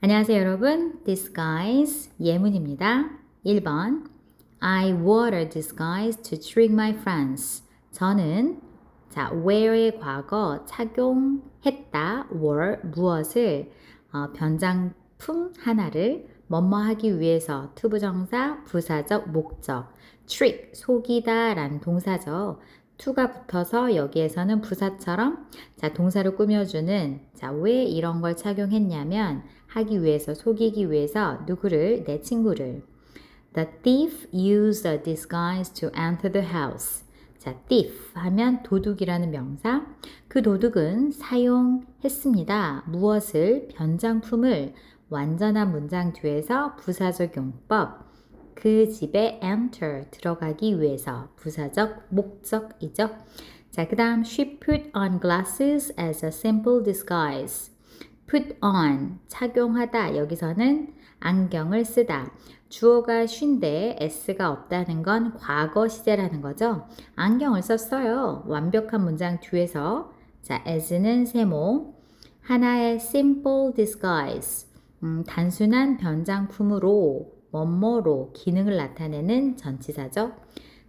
안녕하세요 여러분. disguise 예문입니다. 1번 I wore a disguise to trick my friends. 저는 자, wear의 과거 착용했다. wore 무엇을 어, 변장품 하나를 뭐뭐 하기 위해서 투부정사 부사적 목적 trick 속이다 라는 동사죠. To가 붙어서 여기에서는 부사처럼 자 동사를 꾸며주는 자 왜 이런 걸 착용했냐면 하기 위해서 속이기 위해서 누구를 내 친구를 The thief used a disguise to enter the house. 자, thief 하면 도둑이라는 명사. 그 도둑은 사용했습니다. 무엇을 변장품을 완전한 문장 뒤에서 부사적 용법. 그 집에 enter 들어가기 위해서 부사적 목적이죠. 자, 그다음 she put on glasses as a simple disguise. put on 착용하다 여기서는 안경을 쓰다. 주어가 쉰데 s가 없다는 건 과거 시제라는 거죠. 안경을 썼어요. 완벽한 문장 뒤에서 자, as는 세모 하나의 simple disguise 음, 단순한 변장품으로 뭐뭐로 기능을 나타내는 전치사죠.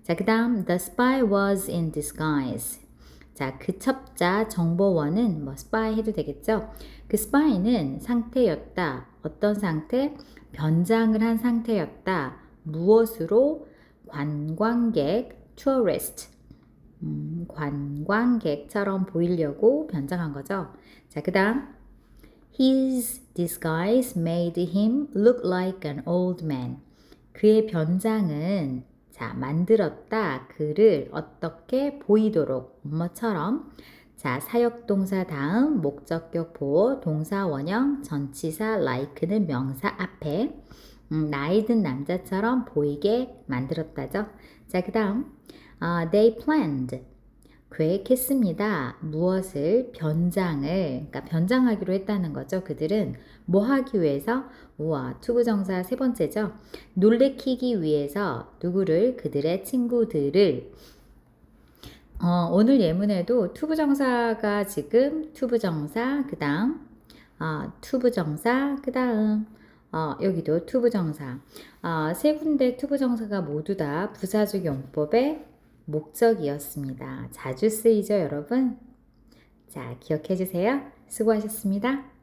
자, 그 다음 the spy was in disguise. 자, 그 첩자 정보원은 뭐 spy 해도 되겠죠. 그 spy는 상태였다. 어떤 상태? 변장을 한 상태였다. 무엇으로? 관광객, tourist. 음, 관광객처럼 보이려고 변장한 거죠. 자, 그 다음 His disguise made him look like an old man. 그의 변장은 자, 만들었다. 그를 어떻게 보이도록 뭐처럼 자, 사역 동사 다음 목적격 보호 동사 원형 전치사 like는 명사 앞에 음, 나이 든 남자처럼 보이게 만들었다죠. 자, 그다음 어, they planned 계획했습니다. 무엇을 변장을 그러니까 변장하기로 했다는 거죠. 그들은 뭐 하기 위해서? 우와, 투부정사 세 번째죠. 놀래키기 위해서 누구를 그들의 친구들을 어, 오늘 예문에도 투부정사가 지금 투부정사 그다음 어, 투부정사 그다음 어, 여기도 투부정사 어, 세 군데 투부정사가 모두 다 부사적 용법의 목적이었습니다. 자주 쓰이죠, 여러분? 자, 기억해 주세요. 수고하셨습니다.